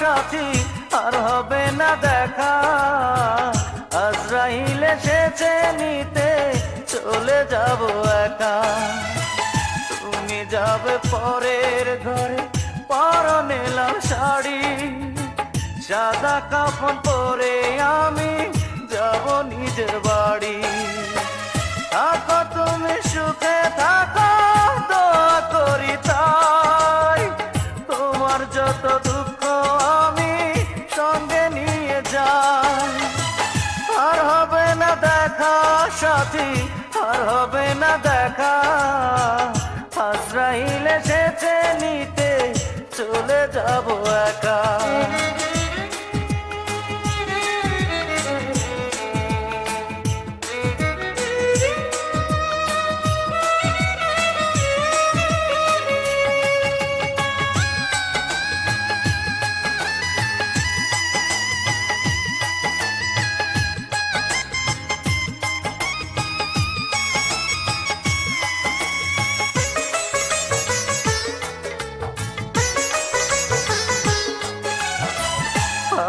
সাথী, আর হবে না দেখা। আজরাইল এসেছে নিতে, চলে যাব একা। তুমি যাবে পরের ঘরে পর লাল শাড়ি। সাদা কাপড় পরে আমি যাব নিজের বাড়ি। থাকো তুমি সুখে থাকো। দেখা সাথী আর হবে না দেখা। আজরাইল এসেছে নিতে চলে যাব একা।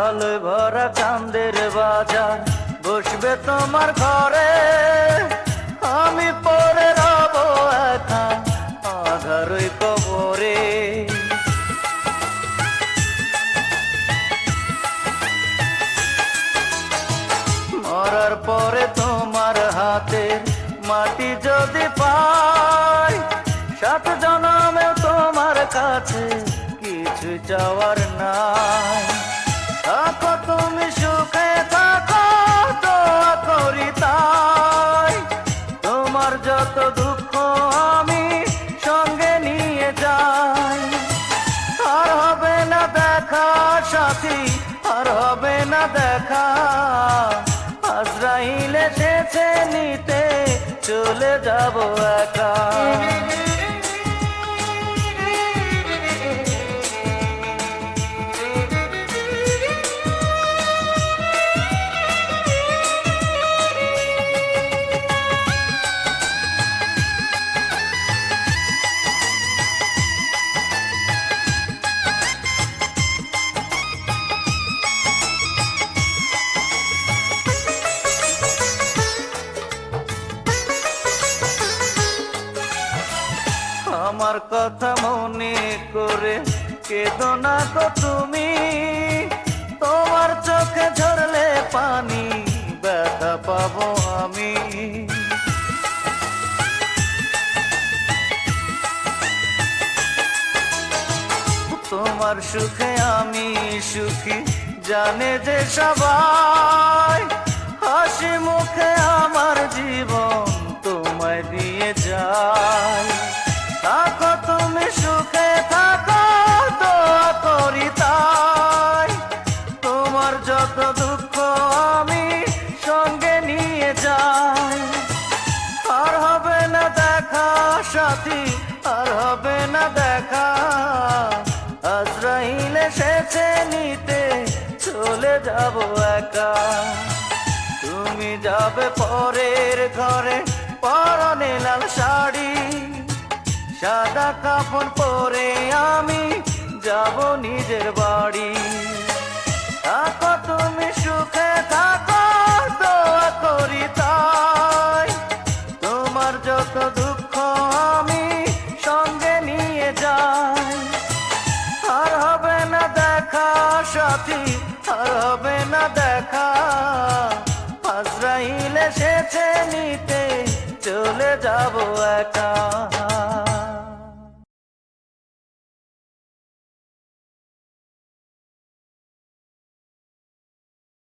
আলো ভরা চাঁদের বাজার। বসবে তোমার ঘরে। আমি পরে রব একা আধারই কবরে মরার পরে তোমার হাতে মাটি যদি পাই, সাত জনমেও তোমার কাছে কিছু চাওয়ার নাই। দেখা সাথী আর হবে না দেখা। আজরাইল এসেছে নিতে চলে যাব একা। আমার কথা মনে করে কেদো না গো তুমি। তোমার চোখে ঝরলে পানি, ব্যথা পাবো আমি। তোমার সুখে আমি সুখী, জানে যে সবাই এসেছে নিতে, চলে যাব একা। তুমি যাবে পরের ঘরে, পরনে লাল শাড়ি, সাদা কাপড় পরে আমি যাব নিজের বাড়ি। থাকো তুমি সুখে, থাকো, দোয়া করি তাই। তোমার যত দুঃখ সাথী আর হবে না দেখা। আজরাইল এসেছে নিতে চলে যাব একা।